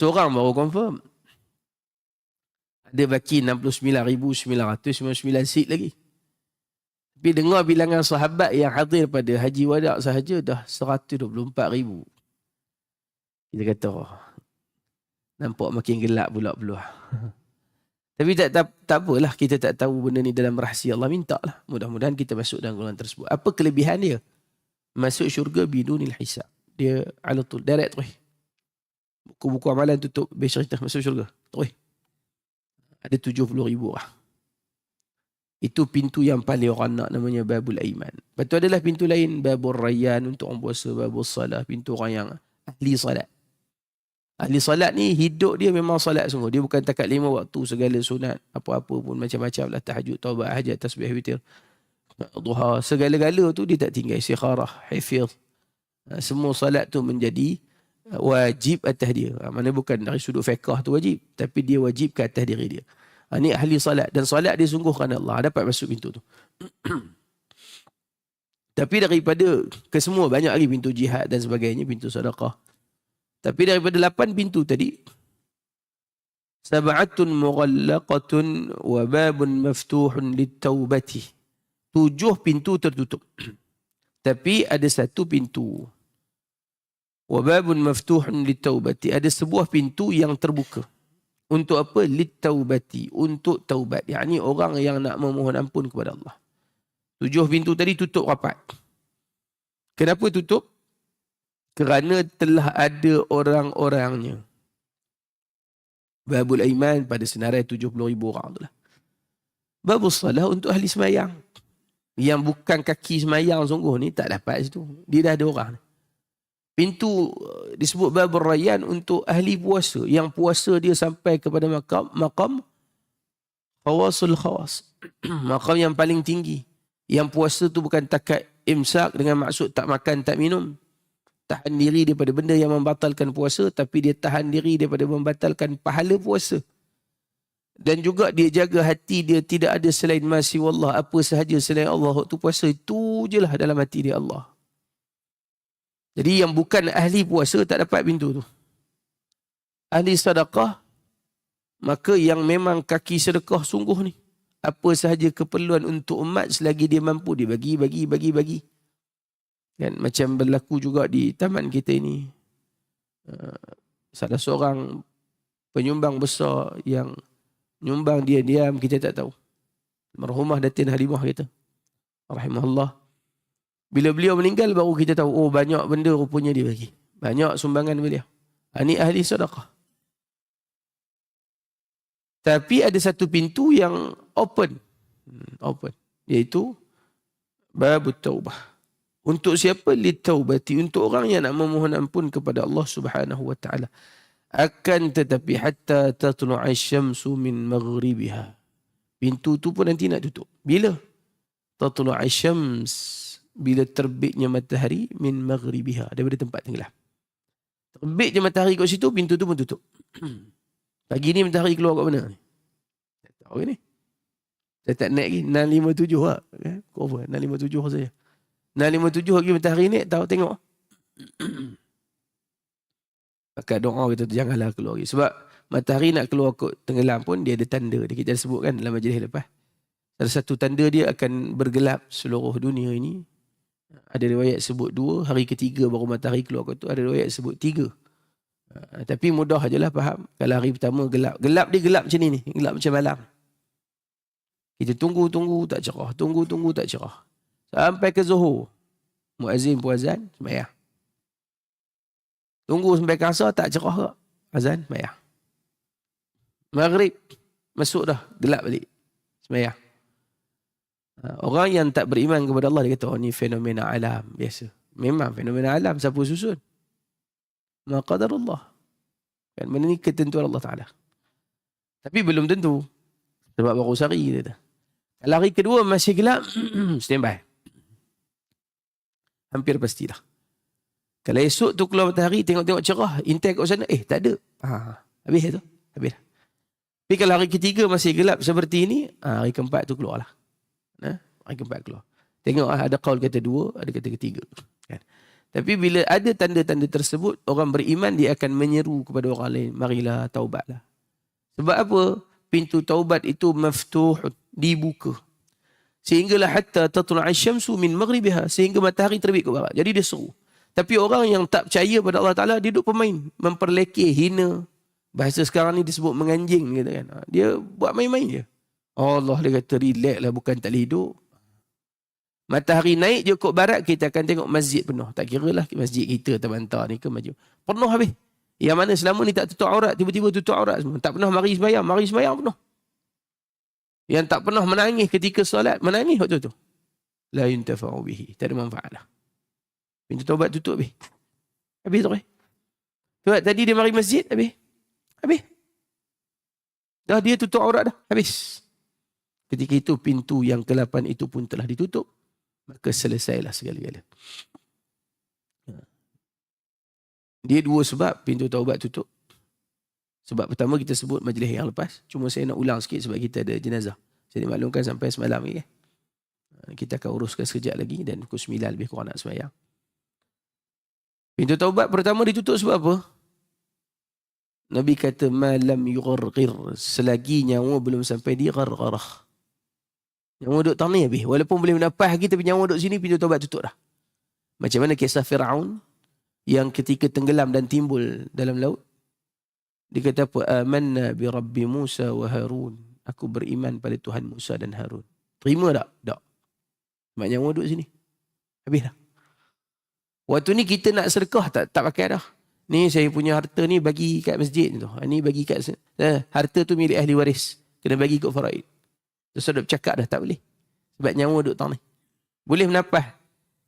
Seorang baru confirm. Ada baki 69,999 seat lagi. Tapi dengar bilangan sahabat yang hadir pada Haji Wadak sahaja dah 124,000. Kita kata, oh, nampak makin gelap pula pula. Tapi tak, tak, tak apalah, kita tak tahu benda ni dalam rahsia Allah minta lah. Mudah-mudahan kita masuk dalam golongan tersebut. Apa kelebihan dia? Masuk syurga bidunil hisab. Dia alatul, direct tu. Buku-buku amalan tutup, besok kita masuk syurga. Tu. Ada 70 ribu lah. Itu pintu yang paling orang nak namanya Babul Aiman. Lepas tu adalah pintu lain Babul Rayyan untuk orang puasa, Babul Salah, pintu orang yang ahli salat. Ahli salat ni hidup dia memang salat sungguh. Dia bukan takat lima waktu segala sunat, apa-apa pun macam-macam lah tahajud, taubat, hajat, tasbih, witir. Duha, segala-gala tu dia tak tinggal istikharah, hifz. Ha, semua salat tu menjadi wajib atas dia. Ha, mana bukan dari sudut fiqh tu wajib, tapi dia wajib ke atas diri dia. Ha, ahli salat. Dan salat dia sungguh kerana Allah. Dapat masuk pintu tu. Tapi daripada kesemua banyak lagi pintu jihad dan sebagainya. Pintu sedekah. Tapi daripada lapan pintu tadi. Sab'atun mughallaqatun wa babun maftuhun littaubati. Tujuh pintu tertutup. Tapi ada satu pintu. Wa babun maftuhun littaubati. Ada sebuah pintu yang terbuka. Untuk apa? Littaubati. Untuk taubat. Yang ini orang yang nak memohon ampun kepada Allah. Tujuh pintu tadi tutup rapat. Kenapa tutup? Kerana telah ada orang-orangnya. Babul Aiman pada senarai 70 ribu orang tu lah. Babul Salah untuk ahli semayang. Yang bukan kaki semayang sungguh ni tak dapat situ. Dia dah ada orang ni pintu uh, disebut babur rayyan untuk ahli puasa. Yang puasa dia sampai kepada makam makam? Khawasul khawas. Makam yang paling tinggi. Yang puasa tu bukan takat imsak dengan maksud tak makan tak minum. Tahan diri daripada benda yang membatalkan puasa tapi dia tahan diri daripada membatalkan pahala puasa. Dan juga dia jaga hati dia tidak ada selain masih wallah apa sahaja selain Allah waktu puasa itu je lah dalam hati dia Allah jadi yang bukan ahli puasa tak dapat pintu tu. Ahli sedekah, maka yang memang kaki sedekah sungguh ni. Apa sahaja keperluan untuk umat selagi dia mampu dia bagi, bagi, bagi, bagi. Kan? Macam berlaku juga di taman kita ini. Uh, salah seorang penyumbang besar yang nyumbang dia diam kita tak tahu. Merhumah Datin Halimah kita. Rahimahullah. Bila beliau meninggal baru kita tahu oh banyak benda rupanya dia bagi. Banyak sumbangan beliau. Ini ah, ahli sedekah. Tapi ada satu pintu yang open. Hmm, open. Iaitu babut taubah. Untuk siapa? Litaubati. Untuk orang yang nak memohon ampun kepada Allah subhanahu wa ta'ala. Akan tetapi hatta tatlu'a syamsu min maghribiha. Pintu tu pun nanti nak tutup. Bila? Tatlu'a syams bila terbitnya matahari min maghribiha daripada tempat tenggelam. Terbitnya matahari kat situ, pintu tu pun tutup. Pagi ni matahari keluar kat mana? Tak tahu ni. Saya tak naik lagi. 657 lah. Kau apa? 657 saja. 657 lagi matahari ni, tahu tengok. Maka doa kita tu janganlah keluar lagi. Sebab matahari nak keluar kot tenggelam pun, dia ada tanda. Dia kita sebutkan dalam majlis lepas. Ada satu tanda dia akan bergelap seluruh dunia ini ada riwayat sebut dua, hari ketiga baru matahari keluar tu. Ada riwayat sebut tiga. Uh, tapi mudah ajalah faham. Kalau hari pertama gelap. Gelap dia gelap macam ni ni. Gelap macam malam. Kita tunggu-tunggu tak cerah. Tunggu-tunggu tak cerah. Sampai ke zuhur. Muazzin pun azan, semayang. Tunggu sampai ke asar tak cerah ke? Azan, semayang. Maghrib, masuk dah. Gelap balik. Semayang. Ha, orang yang tak beriman kepada Allah dia kata oh ni fenomena alam biasa. Memang fenomena alam siapa susun? Ma qadarullah. Kan benda ni ketentuan Allah Taala. Tapi belum tentu. Sebab baru sehari dia kata. Kalau hari kedua masih gelap, standby. Hampir pastilah. Kalau esok tu keluar matahari, tengok-tengok cerah, intai kat sana, eh tak ada. Ha, habis tu. Habis. Tapi kalau hari ketiga masih gelap seperti ini, ha, hari keempat tu keluarlah. Nah, hari keempat keluar. Tengok ah, ada kaul kata dua, ada kata ketiga. Kan? Tapi bila ada tanda-tanda tersebut, orang beriman dia akan menyeru kepada orang lain, marilah taubatlah. Sebab apa? Pintu taubat itu maftuh, dibuka. Sehinggalah hatta tatlu'a syamsu min maghribiha, sehingga matahari terbit ke barat. Jadi dia seru. Tapi orang yang tak percaya pada Allah Taala dia duduk pemain, memperlekeh, hina. Bahasa sekarang ni disebut menganjing gitu kan. Dia buat main-main je. Allah dia kata relax lah bukan tak boleh hidup. Matahari naik je kok barat, kita akan tengok masjid penuh. Tak kira lah masjid kita terbantah ni ke maju. Penuh habis. Yang mana selama ni tak tutup aurat, tiba-tiba tutup aurat semua. Tak pernah mari sembahyang, mari sembahyang penuh. Yang tak pernah menangis ketika solat, menangis waktu tu. La yuntafa'u bihi. Tak ada manfaat lah. Pintu taubat tutup habis. Habis tu eh. Sebab tadi dia mari masjid, habis. Habis. Dah dia tutup aurat dah, habis. Ketika itu pintu yang ke-8 itu pun telah ditutup maka selesailah segala-gala. Ha. Dia dua sebab pintu taubat tutup. Sebab pertama kita sebut majlis yang lepas. Cuma saya nak ulang sikit sebab kita ada jenazah. Saya dimaklumkan sampai semalam ni. Ha, kita akan uruskan sekejap lagi dan pukul 9 lebih kurang nak semayang. Pintu taubat pertama ditutup sebab apa? Nabi kata malam yugharqir selagi nyawa belum sampai di gharqarah. Nyawa duduk tanah habis. Walaupun boleh mendapat kita tapi nyawa duduk sini, pintu taubat tutup dah. Macam mana kisah Fir'aun yang ketika tenggelam dan timbul dalam laut. Dia kata apa? Amanna bi Rabbi Musa wa Harun. Aku beriman pada Tuhan Musa dan Harun. Terima tak? Tak. Mak nyawa duduk sini. Habis dah. Waktu ni kita nak sedekah tak tak pakai dah. Ni saya punya harta ni bagi kat masjid tu. Ni bagi kat eh, harta tu milik ahli waris. Kena bagi kat faraid. Terus ada bercakap dah tak boleh. Sebab nyawa duduk tanah. Boleh menapah.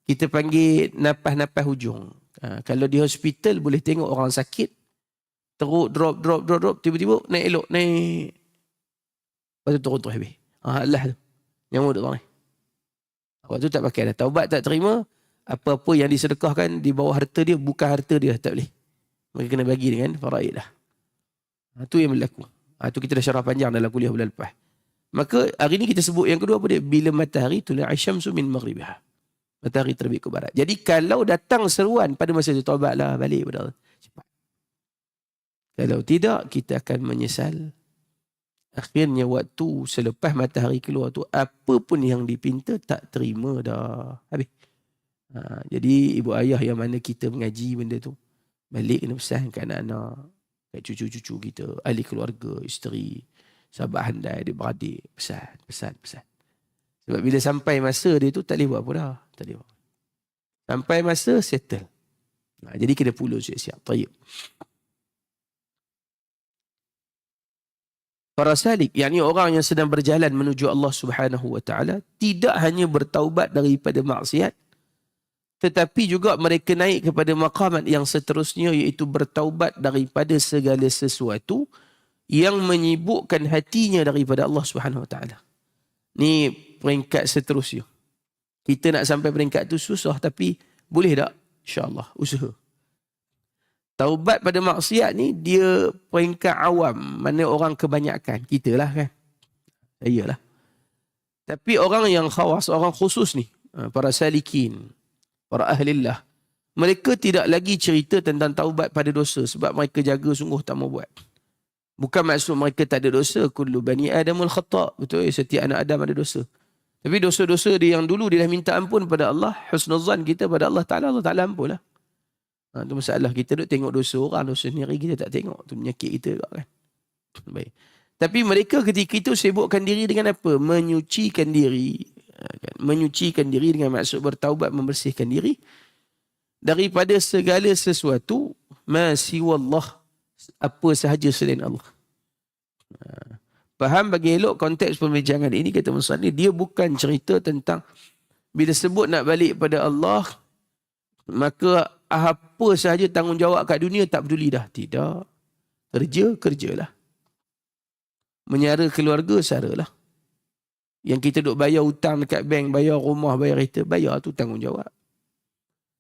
Kita panggil napah-napah hujung. Ha, kalau di hospital boleh tengok orang sakit. Teruk, drop, drop, drop, drop. Tiba-tiba naik elok, naik. Lepas tu turun tu habis. Ha, Allah tu. Nyawa duduk tanah. Waktu tu tak pakai dah. Taubat tak terima. Apa-apa yang disedekahkan di bawah harta dia, bukan harta dia. Tak boleh. Mereka kena bagi dengan faraid dah. Ha, tu yang berlaku. Ha, tu kita dah syarah panjang dalam kuliah bulan lepas. Maka hari ini kita sebut yang kedua apa dia? Bila matahari tula asyamsu min maghribiha. Matahari terbit ke barat. Jadi kalau datang seruan pada masa itu taubatlah balik pada Allah. Cepat. Kalau tidak kita akan menyesal. Akhirnya waktu selepas matahari keluar tu apa pun yang dipinta tak terima dah. Habis. Ha, jadi ibu ayah yang mana kita mengaji benda tu balik kena pesan kat anak-anak, kat cucu-cucu kita, ahli keluarga, isteri, sahabat handai, dia beradik. Pesan, pesan, pesan. Sebab bila sampai masa dia tu, tak boleh buat apa dah. Tak boleh buat. Sampai masa, settle. Nah, jadi kena puluh siap-siap. Tayyip. Para salik, yakni orang yang sedang berjalan menuju Allah Subhanahu wa taala tidak hanya bertaubat daripada maksiat tetapi juga mereka naik kepada maqamat yang seterusnya iaitu bertaubat daripada segala sesuatu yang menyibukkan hatinya daripada Allah Subhanahu Wa Taala. Ni peringkat seterusnya. Kita nak sampai peringkat tu susah tapi boleh tak? Insya-Allah usaha. Taubat pada maksiat ni dia peringkat awam, mana orang kebanyakan. Kita lah kan. Iyalah. Tapi orang yang khawas, orang khusus ni, ha, para salikin, para ahlillah, mereka tidak lagi cerita tentang taubat pada dosa sebab mereka jaga sungguh tak mau buat. Bukan maksud mereka tak ada dosa. Kullu bani adamul khata' Betul, setiap anak Adam ada dosa. Tapi dosa-dosa dia yang dulu dia dah minta ampun pada Allah. Husnuzan kita pada Allah Ta'ala. Allah Ta'ala ampun lah. Ha, itu masalah. Kita duk tengok dosa orang, dosa sendiri kita tak tengok. Itu penyakit kita juga kan. Baik. Tapi mereka ketika itu sibukkan diri dengan apa? Menyucikan diri. Ha, kan? Menyucikan diri dengan maksud bertaubat, membersihkan diri. Daripada segala sesuatu. Masiwallah apa sahaja selain Allah. Ha. Faham bagi elok konteks pembincangan ini kata Musa ni dia bukan cerita tentang bila sebut nak balik pada Allah maka apa sahaja tanggungjawab kat dunia tak peduli dah. Tidak. Kerja, kerjalah. Menyara keluarga, saralah. Yang kita duk bayar hutang dekat bank, bayar rumah, bayar kereta, bayar tu tanggungjawab.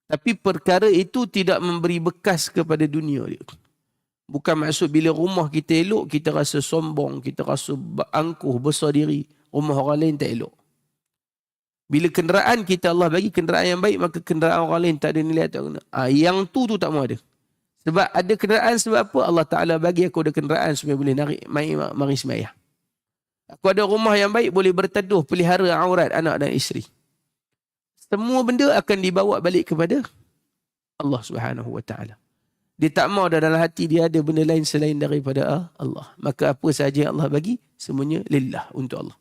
Tapi perkara itu tidak memberi bekas kepada dunia dia. Bukan maksud bila rumah kita elok, kita rasa sombong, kita rasa angkuh, besar diri. Rumah orang lain tak elok. Bila kenderaan kita Allah bagi kenderaan yang baik, maka kenderaan orang lain tak ada nilai. Tak guna. Ha, yang tu tu tak mau ada. Sebab ada kenderaan sebab apa? Allah Ta'ala bagi aku ada kenderaan supaya boleh narik, mari, mari semayah. Aku ada rumah yang baik, boleh berteduh, pelihara aurat anak dan isteri. Semua benda akan dibawa balik kepada Allah Subhanahu Wa Ta'ala. Dia tak mau dalam hati dia ada benda lain selain daripada Allah. Maka apa sahaja yang Allah bagi, semuanya lillah untuk Allah.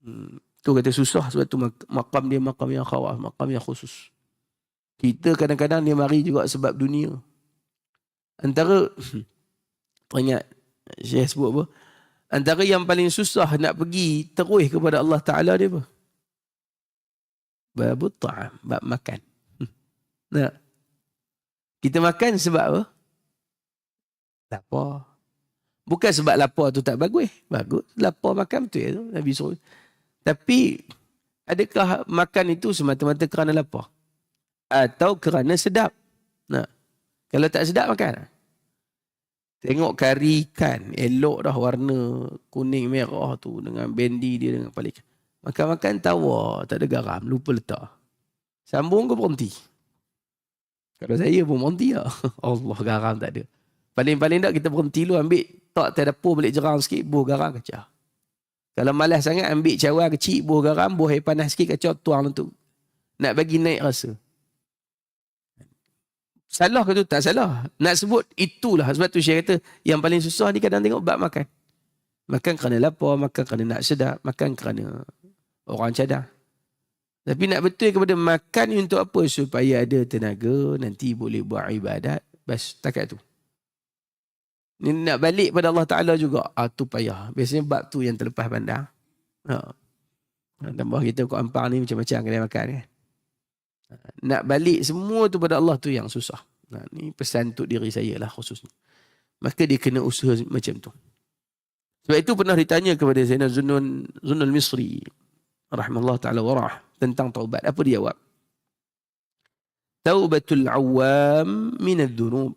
Hmm. Tu kata susah sebab tu makam dia makam yang khawah, makam yang khusus. Kita kadang-kadang dia mari juga sebab dunia. Antara, teringat Syekh sebut apa? Antara yang paling susah nak pergi terus kepada Allah Ta'ala dia apa? Babut ta'am, bab makan. Nah. Kita makan sebab apa? Lapar. Bukan sebab lapar tu tak bagus. Bagus. Lapar makan betul ya tu. Nabi suruh. Tapi adakah makan itu semata-mata kerana lapar? Atau kerana sedap? Nah. Kalau tak sedap makan. Tengok kari ikan. Elok dah warna kuning merah tu dengan bendi dia dengan palik. Makan-makan tawa. Tak ada garam. Lupa letak. Sambung ke berhenti? Kalau saya pun berhenti lah. Allah garam tak ada. Paling-paling tak kita berhenti dulu ambil tak terdapur balik jerang sikit. Buh garam kacau. Kalau malas sangat ambil cawan kecil, buah garam, buah air panas sikit, kacau tuang tu. Nak bagi naik rasa. Salah ke tu? Tak salah. Nak sebut itulah. Sebab tu saya kata yang paling susah ni kadang tengok bab makan. Makan kerana lapar, makan kerana nak sedap, makan kerana orang cadang. Tapi nak betul kepada makan untuk apa? Supaya ada tenaga, nanti boleh buat ibadat. Bas, takat tu. Ni nak balik pada Allah Ta'ala juga. Ah, tu payah. Biasanya bab tu yang terlepas pandang. Ha. Tambah kita kau ampang ni macam-macam kedai makan kan. Nak balik semua tu pada Allah tu yang susah. Nah, ni pesan untuk diri saya lah khususnya. Maka dia kena usaha macam tu. Sebab itu pernah ditanya kepada Zainal Zunun, Zunul Misri. Rahmatullah ta'ala warah. Tentang taubat. Apa dia jawab? Taubatul awam minad dunub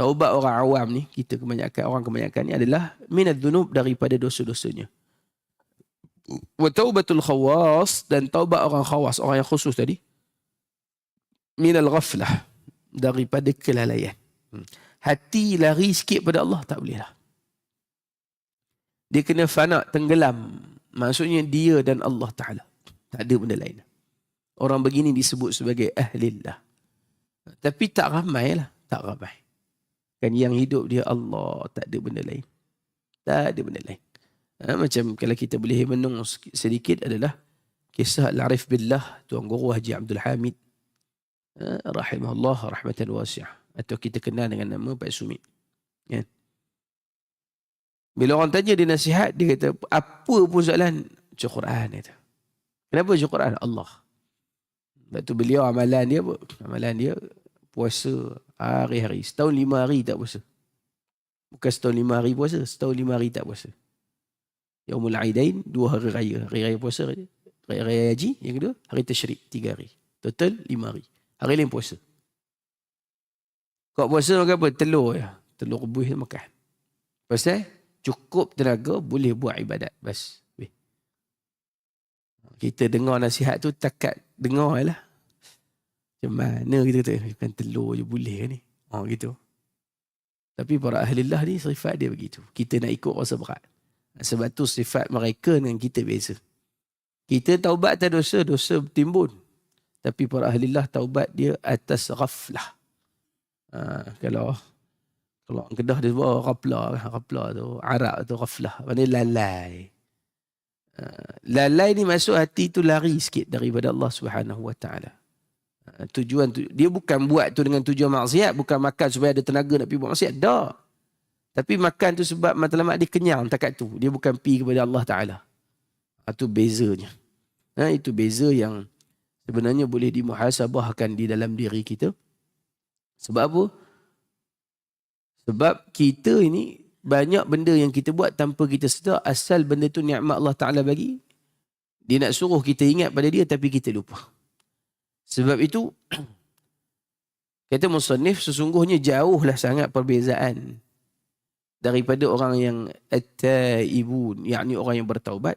taubat orang awam ni, kita kebanyakan orang kebanyakan ni adalah minad dzunub daripada dosa-dosanya. Wa taubatul khawas dan taubat orang khawas, orang yang khusus tadi minal ghaflah daripada kelalaian. Hmm. Hati lari sikit pada Allah tak boleh lah. Dia kena fana tenggelam. Maksudnya dia dan Allah Taala. Tak ada benda lain. Orang begini disebut sebagai ahlillah. Tapi tak ramai lah. Tak ramai. Kan yang hidup dia Allah, tak ada benda lain. Tak ada benda lain. Ha, macam kalau kita boleh menung sedikit adalah kisah Al-Arif Billah Tuan Guru Haji Abdul Hamid ha, rahimahullah rahmatan wasi'ah atau kita kenal dengan nama Pak Sumit. Ya. Bila orang tanya dia nasihat, dia kata, apa pun soalan? Baca Quran. Kata. Kenapa baca Quran? Allah. Sebab tu beliau amalan dia apa? Amalan dia puasa hari-hari. Setahun lima hari tak puasa. Bukan setahun lima hari puasa, setahun lima hari tak puasa. Yaumul Aidain, dua hari raya. Hari raya puasa, raya raya haji. Yang kedua, hari tashrik, tiga hari. Total lima hari. Hari lain puasa. Kau puasa makan apa? Telur ya. Telur rebus makan. Pasal cukup tenaga boleh buat ibadat. Bas. Kita dengar nasihat tu takat dengar lah. Macam mana kita kata, bukan telur je boleh ni. Oh gitu. Tapi para ahli Allah ni sifat dia begitu. Kita nak ikut rasa berat. Sebab tu sifat mereka dengan kita beza. Kita taubat tak dosa, dosa timbun. Tapi para ahli Allah taubat dia atas ghaflah. Ha, kalau kalau Kedah dia sebut ghaflah, ghaflah tu, Arab tu ghaflah. Mana lalai. Ha, lalai ni masuk hati tu lari sikit daripada Allah Subhanahu Wa Taala. Ha, tujuan tu, dia bukan buat tu dengan tujuan maksiat, bukan makan supaya ada tenaga nak pergi buat maksiat. Dah. Tapi makan tu sebab matlamat dia kenyang takat tu. Dia bukan pergi kepada Allah Ta'ala. Itu ha, bezanya. Ha, itu beza yang sebenarnya boleh dimuhasabahkan di dalam diri kita. Sebab apa? Sebab kita ini banyak benda yang kita buat tanpa kita sedar asal benda tu ni'mat Allah Ta'ala bagi. Dia nak suruh kita ingat pada dia tapi kita lupa. Sebab itu kata musannif sesungguhnya jauhlah sangat perbezaan daripada orang yang at-taibun yakni orang yang bertaubat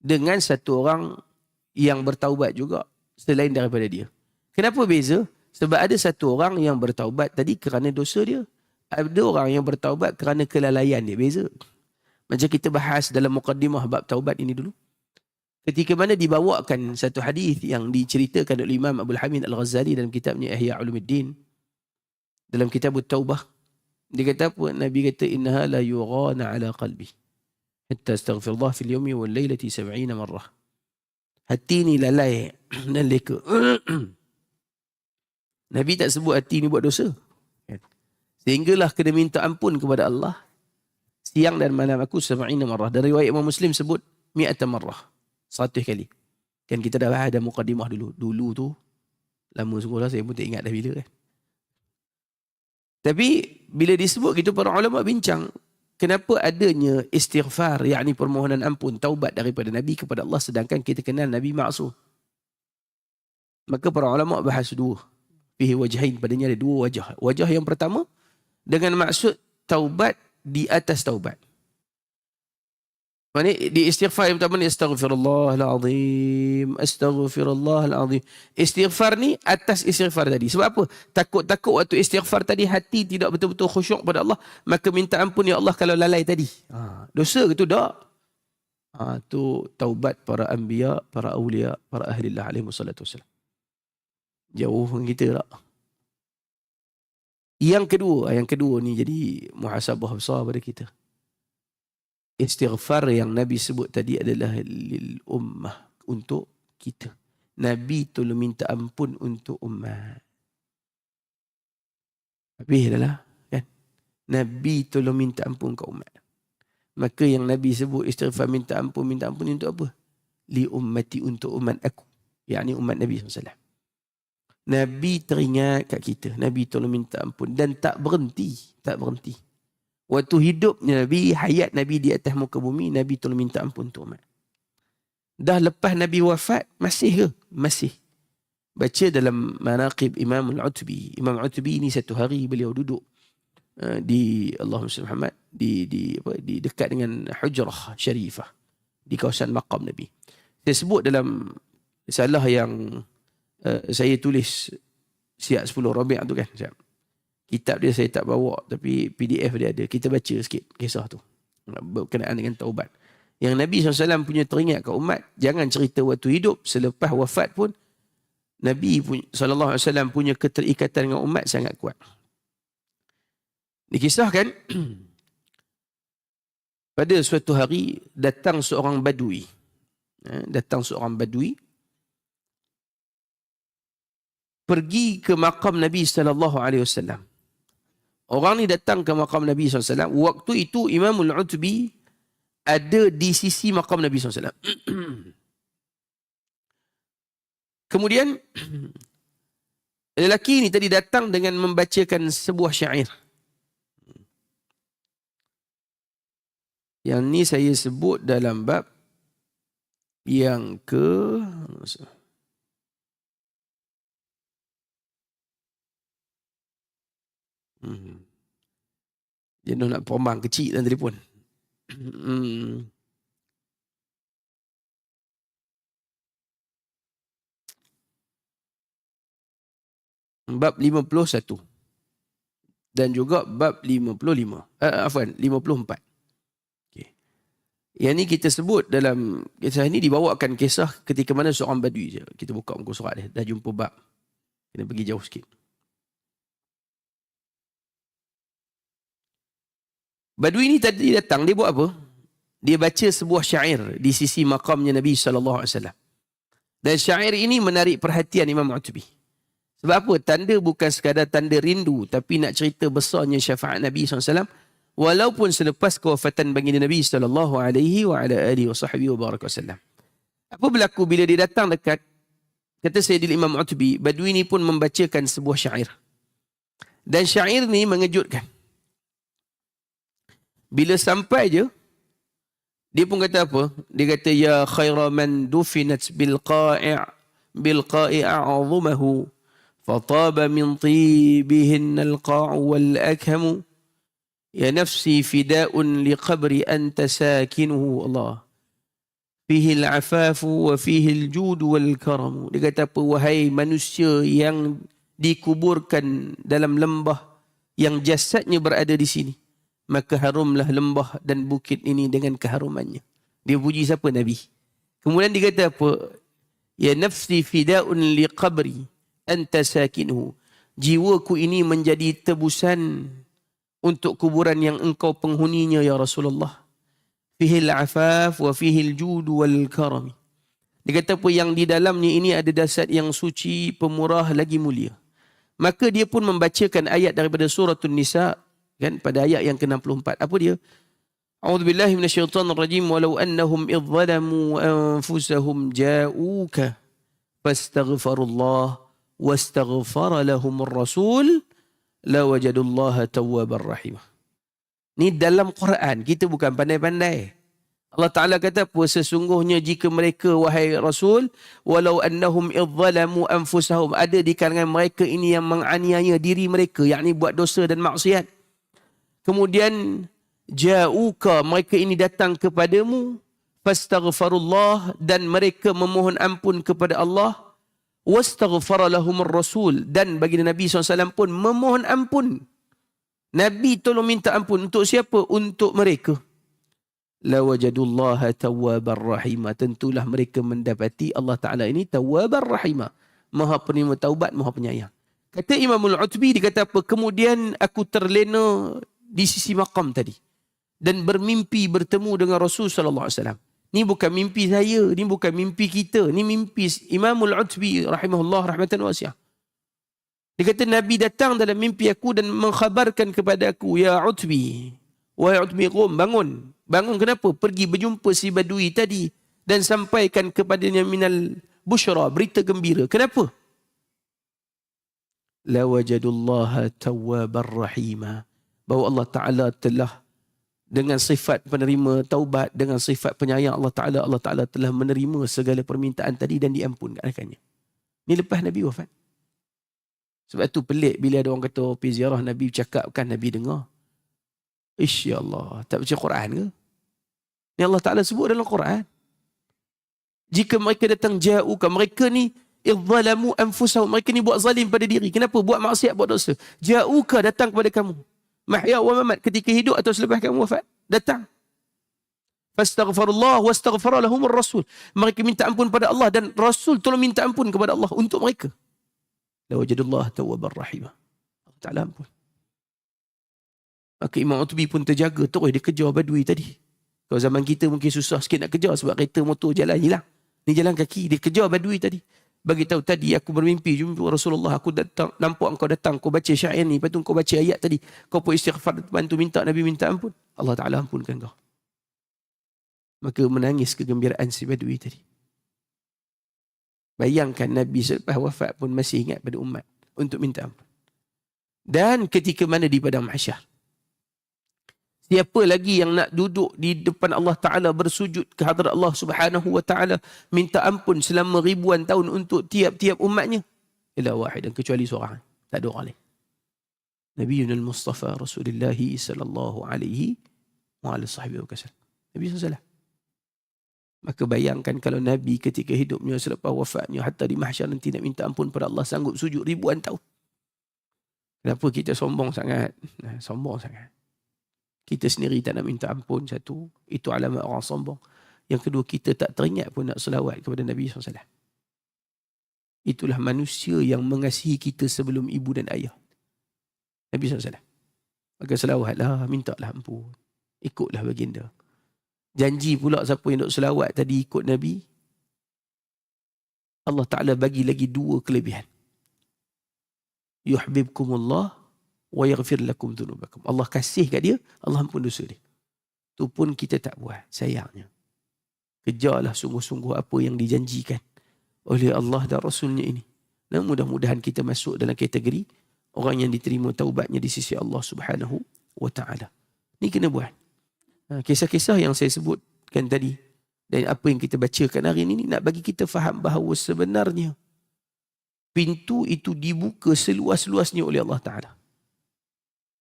dengan satu orang yang bertaubat juga selain daripada dia. Kenapa beza? Sebab ada satu orang yang bertaubat tadi kerana dosa dia. Ada orang yang bertaubat kerana kelalaian dia. Beza. Macam kita bahas dalam mukaddimah bab taubat ini dulu. Ketika mana dibawakan satu hadis yang diceritakan oleh Imam Abdul Hamid Al-Ghazali dalam kitabnya Ihya Ulumuddin. Dalam kitab Taubah. Dia kata apa? Nabi kata, Innaha la yughana ala qalbi. Hatta astaghfirullah fil yawmi wal laylati sab'ina marrah. Hati ni lalai dan leka. Nabi tak sebut hati ni buat dosa. Sehinggalah kena minta ampun kepada Allah. Siang dan malam aku sab'ina marrah. Dari riwayat Imam Muslim sebut mi'ata marrah. Satu kali. Kan kita dah bahas ada mukadimah dulu. Dulu tu, lama sekolah saya pun tak ingat dah bila kan. Tapi bila disebut gitu para ulama bincang kenapa adanya istighfar yakni permohonan ampun taubat daripada Nabi kepada Allah sedangkan kita kenal Nabi maksum. Maka para ulama bahas dua. Fihi wajahin padanya ada dua wajah. Wajah yang pertama dengan maksud taubat di atas taubat. Mana di istighfar yang pertama ni astaghfirullahalazim, astaghfirullahalazim. Istighfar ni atas istighfar tadi. Sebab apa? Takut-takut waktu istighfar tadi hati tidak betul-betul khusyuk pada Allah, maka minta ampun ya Allah kalau lalai tadi. Ha, dosa ke tu tak? Ha, tu taubat para anbiya, para awliya, para ahli Allah alaihi wassalatu wassalam. Jauh kita tak? Yang kedua, yang kedua ni jadi muhasabah besar pada kita istighfar yang Nabi sebut tadi adalah lil ummah untuk kita. Nabi tolong minta ampun untuk umat. Habis adalah kan? Nabi tolong minta ampun ke umat. Maka yang Nabi sebut istighfar minta ampun, minta ampun untuk apa? Li ummati untuk umat aku. Yang ini umat Nabi SAW. Nabi teringat kat kita. Nabi tolong minta ampun. Dan tak berhenti. Tak berhenti. Waktu hidupnya Nabi, hayat Nabi di atas muka bumi, Nabi tolong minta ampun untuk umat. Dah lepas Nabi wafat, masih ke? Masih. Baca dalam manaqib Imam Al-Utbi. Imam Al-Utbi ini satu hari beliau duduk uh, di Allah Muhammad di di apa di dekat dengan hujrah syarifah di kawasan maqam Nabi. Saya sebut dalam salah yang uh, saya tulis siap 10 Rabi' tu kan. Siap kitab dia saya tak bawa tapi PDF dia ada. Kita baca sikit kisah tu. Berkenaan dengan taubat. Yang Nabi SAW punya teringat ke umat, jangan cerita waktu hidup, selepas wafat pun, Nabi SAW punya keterikatan dengan umat sangat kuat. Dikisahkan, pada suatu hari datang seorang badui. Ha, datang seorang badui, pergi ke makam Nabi sallallahu alaihi wasallam. Orang ni datang ke makam Nabi SAW. Waktu itu Imamul Utbi ada di sisi makam Nabi SAW. Kemudian lelaki ini tadi datang dengan membacakan sebuah syair. Yang ni saya sebut dalam bab yang ke... Hmm. Jenuh nak pombang kecil dalam telefon. Hmm. Bab 51. Dan juga bab 55. Uh, eh, afwan, 54. Okay. Yang ni kita sebut dalam kisah ini dibawakan kisah ketika mana seorang badui. Kita buka muka surat dia. Dah jumpa bab. Kena pergi jauh sikit. Badui ini tadi datang, dia buat apa? Dia baca sebuah syair di sisi makamnya Nabi SAW. Dan syair ini menarik perhatian Imam Utbi. Sebab apa? Tanda bukan sekadar tanda rindu, tapi nak cerita besarnya syafaat Nabi SAW. Walaupun selepas kewafatan baginda Nabi sallallahu alaihi wa ala alihi wa sahbihi wa baraka wasallam. Apa berlaku bila dia datang dekat kata Sayyidil Imam Utbi, Badui ini pun membacakan sebuah syair. Dan syair ini mengejutkan. Bila sampai je, dia pun kata apa? Dia kata, Ya khaira man dufinat bil qa'i' bil qa'i' a'azumahu fataba min tibihin al qa'u wal akhamu Ya nafsi fida'un li qabri anta sakinuhu Allah fihi al-afafu wa fihi al-jud wal karam. Dia kata apa wahai manusia yang dikuburkan dalam lembah yang jasadnya berada di sini. Maka harumlah lembah dan bukit ini dengan keharumannya. Dia puji siapa Nabi? Kemudian dia kata apa? Ya nafsi fida'un li qabri anta sakinuhu. Jiwaku ini menjadi tebusan untuk kuburan yang engkau penghuninya ya Rasulullah fihi al-afaf wa fihi al-jud wal karam. Dia kata apa yang di dalamnya ini ada dasar yang suci, pemurah lagi mulia. Maka dia pun membacakan ayat daripada surah An-Nisa kan pada ayat yang ke-64. Apa dia? A'udzu billahi minasyaitonir rajim walau annahum idh zalamu anfusahum ja'uka fastaghfirullah wastaghfara lahumur rasul lawajadullaha tawwabar rahimah. Ni dalam Quran. Kita bukan pandai-pandai. Allah Ta'ala kata apa? Sesungguhnya jika mereka, wahai Rasul, walau annahum idzalamu anfusahum, ada di kalangan mereka ini yang menganiaya diri mereka, yakni buat dosa dan maksiat. Kemudian, ja'uka, mereka ini datang kepadamu, fastaghfarullah, dan mereka memohon ampun kepada Allah, wastaghfara lahumur rasul, dan bagi Nabi SAW pun memohon ampun Nabi tolong minta ampun untuk siapa? Untuk mereka. La wajadullaha tawwabar rahimah. Tentulah mereka mendapati Allah Ta'ala ini tawwabar rahimah. Maha penerima taubat, maha penyayang. Kata Imamul Utbi, dia kata apa? Kemudian aku terlena di sisi makam tadi. Dan bermimpi bertemu dengan Rasul Sallallahu Alaihi Wasallam. Ini bukan mimpi saya, ini bukan mimpi kita. Ini mimpi Imamul Utbi rahimahullah rahmatan wasi'ah. Dia kata Nabi datang dalam mimpi aku dan mengkhabarkan kepada aku, Ya Utbi, Wahai Utbi Qum, bangun. Bangun kenapa? Pergi berjumpa si Badui tadi dan sampaikan kepadanya minal bushra, berita gembira. Kenapa? La wajadullaha tawwabar rahima. Bahawa Allah Ta'ala telah dengan sifat penerima taubat, dengan sifat penyayang Allah Ta'ala, Allah Ta'ala telah menerima segala permintaan tadi dan diampunkannya. Ini lepas Nabi wafat. Sebab tu pelik bila ada orang kata pergi ziarah Nabi bercakap kan Nabi dengar. Ish ya Allah, tak baca Quran ke? Ni Allah Ta'ala sebut dalam Quran. Jika mereka datang jauh mereka ni idzalamu anfusahum, mereka ni buat zalim pada diri. Kenapa? Buat maksiat, buat dosa. Jauh datang kepada kamu. Mahya wa mamat ketika hidup atau selepas kamu wafat. Datang. Fastaghfirullah wastaghfara lahumur rasul. Mereka minta ampun pada Allah dan Rasul tolong minta ampun kepada Allah untuk mereka la wajadullah tawwabar rahimah. Allah Ta'ala ampun. Maka Imam Utbi pun terjaga terus dia kejar badui tadi. Kalau zaman kita mungkin susah sikit nak kejar sebab kereta motor jalan hilang. Ni jalan kaki dia kejar badui tadi. Bagi tahu tadi aku bermimpi jumpa Rasulullah. Aku datang nampak engkau datang kau baca syair ni. Lepas tu kau baca ayat tadi. Kau pun istighfar bantu minta Nabi minta ampun. Allah Taala ampunkan kau. Maka menangis kegembiraan si badui tadi. Bayangkan Nabi selepas wafat pun masih ingat pada umat untuk minta ampun. Dan ketika mana di padang mahsyar. Siapa lagi yang nak duduk di depan Allah Ta'ala bersujud ke hadrat Allah Subhanahu Wa Ta'ala minta ampun selama ribuan tahun untuk tiap-tiap umatnya? Ila wahid dan kecuali seorang. Tak ada orang lain. Nabi Yunus Mustafa Rasulullah sallallahu alaihi wa ala sahibi wa Nabi sallallahu Maka bayangkan kalau Nabi ketika hidupnya selepas wafatnya hatta di mahsyar nanti nak minta ampun pada Allah sanggup sujud ribuan tahun. Kenapa kita sombong sangat? Sombong sangat. Kita sendiri tak nak minta ampun satu. Itu alamat orang sombong. Yang kedua kita tak teringat pun nak selawat kepada Nabi SAW. Itulah manusia yang mengasihi kita sebelum ibu dan ayah. Nabi SAW. Maka selawatlah, mintalah ampun. Ikutlah baginda. Janji pula siapa yang duk selawat tadi ikut Nabi. Allah Ta'ala bagi lagi dua kelebihan. Yuhbibkumullah wa yaghfir lakum dhunubakum. Allah kasih kat dia, Allah ampun dosa dia. Itu pun kita tak buat, sayangnya. Kejarlah sungguh-sungguh apa yang dijanjikan oleh Allah dan Rasulnya ini. Dan mudah-mudahan kita masuk dalam kategori orang yang diterima taubatnya di sisi Allah Subhanahu wa taala. Ni kena buat. Ha, kisah-kisah yang saya sebutkan tadi dan apa yang kita bacakan hari ini nak bagi kita faham bahawa sebenarnya pintu itu dibuka seluas-luasnya oleh Allah Ta'ala.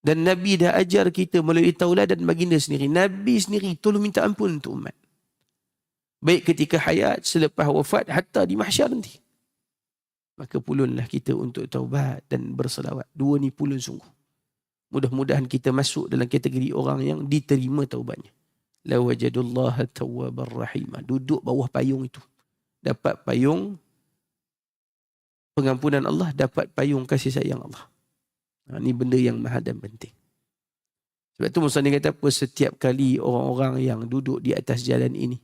Dan Nabi dah ajar kita melalui tauladan baginda sendiri. Nabi sendiri tolong minta ampun untuk umat. Baik ketika hayat, selepas wafat, hatta di mahsyar nanti. Maka pulunlah kita untuk taubat dan berselawat. Dua ni pulun sungguh. Mudah-mudahan kita masuk dalam kategori orang yang diterima taubatnya. La wajadullaha tawwabar rahimah. Duduk bawah payung itu. Dapat payung pengampunan Allah, dapat payung kasih sayang Allah. Ha, ini benda yang mahal dan penting. Sebab itu Musa kata apa? Setiap kali orang-orang yang duduk di atas jalan ini,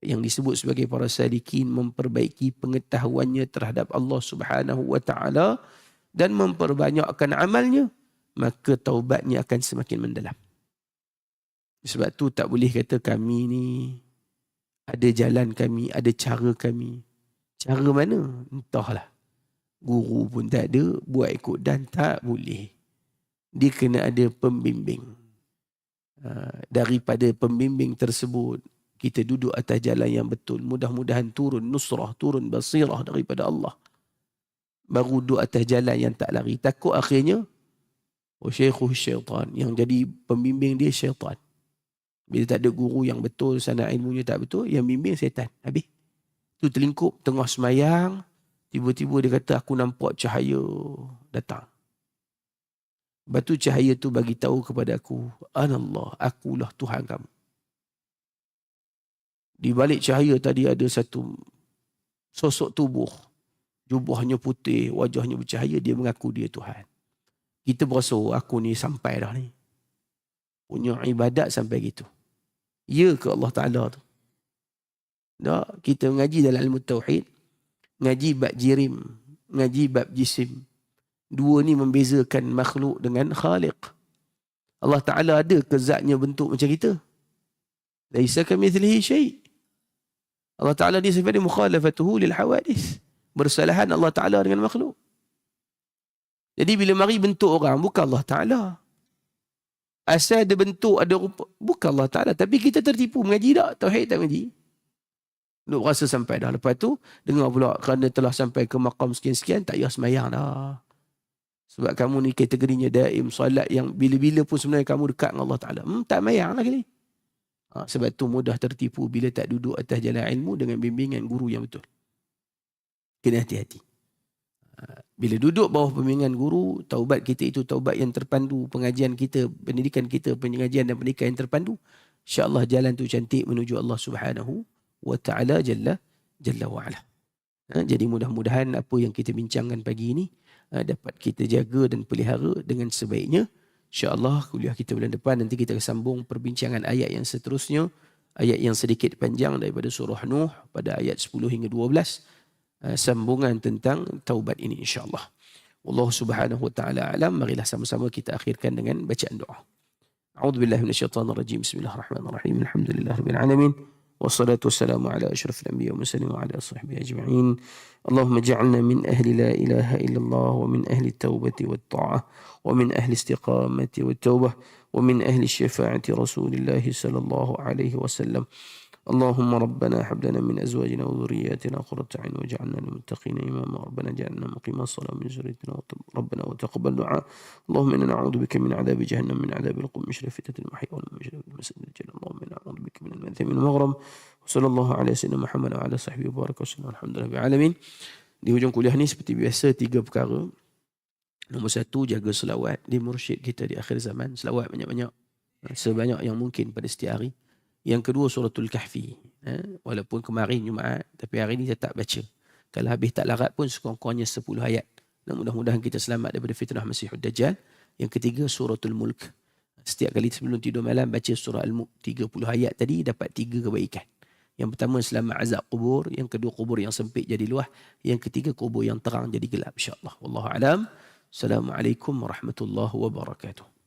yang disebut sebagai para salikin memperbaiki pengetahuannya terhadap Allah Subhanahu wa taala dan memperbanyakkan amalnya maka taubatnya akan semakin mendalam sebab tu tak boleh kata kami ni ada jalan kami ada cara kami cara mana entahlah guru pun tak ada buat ikut dan tak boleh dia kena ada pembimbing ah, daripada pembimbing tersebut kita duduk atas jalan yang betul. Mudah-mudahan turun nusrah, turun basirah daripada Allah. Baru duduk atas jalan yang tak lari. Takut akhirnya, oh syekhu syaitan. Yang jadi pembimbing dia syaitan. Bila tak ada guru yang betul, sana ilmunya tak betul, yang bimbing syaitan. Habis. Tu terlingkup, tengah semayang, tiba-tiba dia kata, aku nampak cahaya datang. Batu cahaya tu bagi tahu kepada aku, Anallah, akulah Tuhan kamu. Di balik cahaya tadi ada satu sosok tubuh. Jubahnya putih, wajahnya bercahaya. Dia mengaku dia Tuhan. Kita berasa, oh, aku ni sampai dah ni. Punya ibadat sampai gitu. Ya ke Allah Ta'ala tu? Tak, kita mengaji dalam ilmu tauhid. Ngaji bab jirim. Ngaji bab jisim. Dua ni membezakan makhluk dengan khaliq. Allah Ta'ala ada kezatnya bentuk macam kita. Laisa kamithlihi syait. Allah Ta'ala ni sifat dia mukhalafatuhu lil hawadis. Bersalahan Allah Ta'ala dengan makhluk. Jadi bila mari bentuk orang, bukan Allah Ta'ala. Asal ada bentuk, ada rupa, bukan Allah Ta'ala. Tapi kita tertipu, mengaji tak? Tauhid tak mengaji? Duk rasa sampai dah. Lepas tu, dengar pula kerana telah sampai ke makam sekian-sekian, tak payah semayang dah. Sebab kamu ni kategorinya daim, solat yang bila-bila pun sebenarnya kamu dekat dengan Allah Ta'ala. Hmm, tak mayang lah kali. Ha, sebab tu mudah tertipu bila tak duduk atas jalan ilmu dengan bimbingan guru yang betul. Kena hati-hati. Ha, bila duduk bawah bimbingan guru, taubat kita itu taubat yang terpandu, pengajian kita, pendidikan kita, pengajian dan pendidikan yang terpandu, insya-Allah jalan tu cantik menuju Allah Subhanahu wa taala jalla jalla wa ala. Ha, jadi mudah-mudahan apa yang kita bincangkan pagi ini ha, dapat kita jaga dan pelihara dengan sebaiknya. InsyaAllah kuliah kita bulan depan nanti kita akan sambung perbincangan ayat yang seterusnya. Ayat yang sedikit panjang daripada surah Nuh pada ayat 10 hingga 12. Uh, sambungan tentang taubat ini insyaAllah. Allah subhanahu wa ta'ala alam. Marilah sama-sama kita akhirkan dengan bacaan doa. A'udhu billahi minasyaitanirrajim. Bismillahirrahmanirrahim. Alhamdulillah rabbil alamin. والصلاة والسلام على أشرف الأنبياء والمرسلين وعلى صحبه أجمعين. اللهم اجعلنا من أهل لا إله إلا الله ومن أهل التوبة والطاعة ومن أهل الاستقامة والتوبة ومن أهل الشفاعة رسول الله صلى الله عليه وسلم. اللهم ربنا هب لنا من أزواجنا وذرياتنا قرة عين واجعلنا للمتقين إماما. ربنا اجعلنا مقيم الصلاة من ذريتنا ربنا وتقبل دعاء. اللهم إنا نعوذ بك من عذاب جهنم من عذاب القوم من شر فتنة المحيا والممات المسجد الجنة اللهم إنا نعوذ بك من المنثم من المغرم. وصلى الله على سيدنا محمد وعلى وبارك وسلم. الحمد لله العالمين. Di hujung kuliah ni seperti biasa tiga perkara. Nombor satu, jaga selawat. Di mursyid kita di akhir zaman. Selawat banyak-banyak. Sebanyak yang mungkin pada setiap hari. Yang kedua suratul kahfi. Eh, walaupun kemarin Jumaat, tapi hari ini tetap baca. Kalau habis tak larat pun sekurang-kurangnya 10 ayat. Dan mudah-mudahan kita selamat daripada fitnah Masihud Dajjal. Yang ketiga suratul mulk. Setiap kali sebelum tidur malam baca surah Al-Mulk 30 ayat tadi dapat tiga kebaikan. Yang pertama selamat azab kubur, yang kedua kubur yang sempit jadi luah, yang ketiga kubur yang terang jadi gelap insya-Allah. Wallahu alam. Assalamualaikum warahmatullahi wabarakatuh.